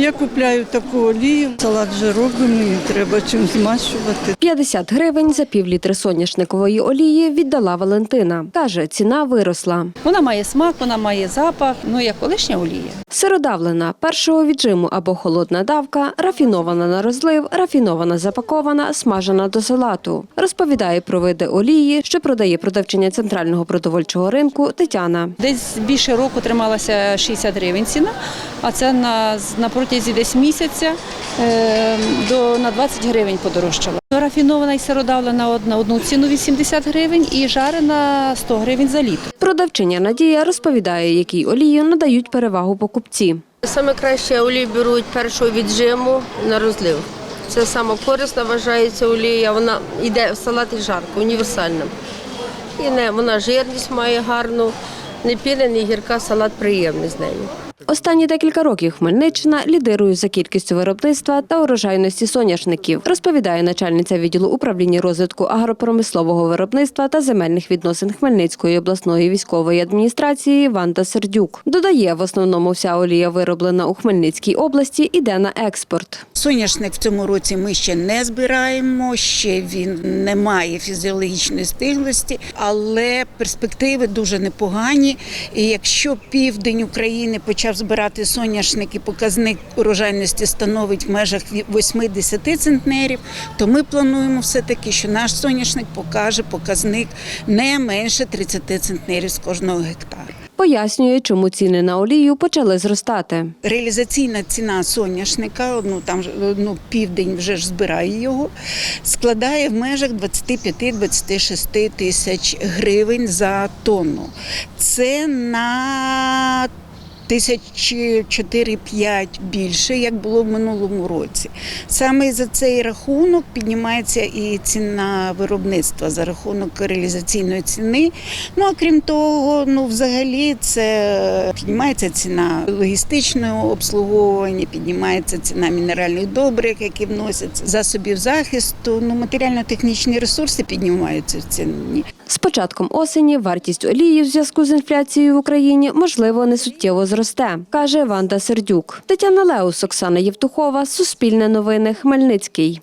Я купляю таку олію, салат вже робимо і треба чим змащувати. 50 гривень за півлітри соняшникової олії віддала Валентина. Каже, ціна виросла. Вона має смак, вона має запах, ну як колишня олія. Сиродавлена першого віджиму або холодна давка, рафінована на розлив, рафінована запакована, смажена до салату. Розповідає про види олії, що продає продавчиня центрального продовольчого ринку Тетяна. Десь більше року трималася 60 гривень ціна, а це на, на протязі десь місяця е, до, на 20 гривень подорожчала. Рафінована і сиродавлена на одну ціну 80 гривень і жарена 100 гривень за літр. Продавчиня Надія розповідає, якій олію надають перевагу покупці. Саме краще олію беруть першого віджиму на розлив. Це саме корисна вважається олія. Вона йде в салат і жарко, універсальна. І не, вона жирність має гарну, не піна, не гірка, салат приємний з нею. Останні декілька років Хмельниччина лідирує за кількістю виробництва та урожайності соняшників, розповідає начальниця відділу управління розвитку агропромислового виробництва та земельних відносин Хмельницької обласної військової адміністрації Ванда Сердюк. Додає, в основному вся олія вироблена у Хмельницькій області іде на експорт. Соняшник в цьому році ми ще не збираємо, ще він не має фізіологічної стиглості, але перспективи дуже непогані. І якщо південь України почав збирати соняшник і показник урожайності становить в межах 8-10 центнерів, то ми плануємо все-таки, що наш соняшник покаже показник не менше 30 центнерів з кожного гектара. Пояснює, чому ціни на олію почали зростати. Реалізаційна ціна соняшника, ну там ну, південь вже ж збирає його, складає в межах 25-26 тисяч гривень за тонну. Це на тисячі 4-5 більше, як було в минулому році. Саме за цей рахунок піднімається і ціна виробництва за рахунок реалізаційної ціни. Ну а крім того, ну взагалі це піднімається ціна логістичного обслуговування, піднімається ціна мінеральних добрив, які вносяться засобів захисту. Ну матеріально-технічні ресурси піднімаються в ціні. З початком осені вартість олії в зв'язку з інфляцією в Україні можливо не суттєво зросте, каже Ванда Сердюк. Тетяна Леус, Оксана Євтухова, Суспільне новини, Хмельницький.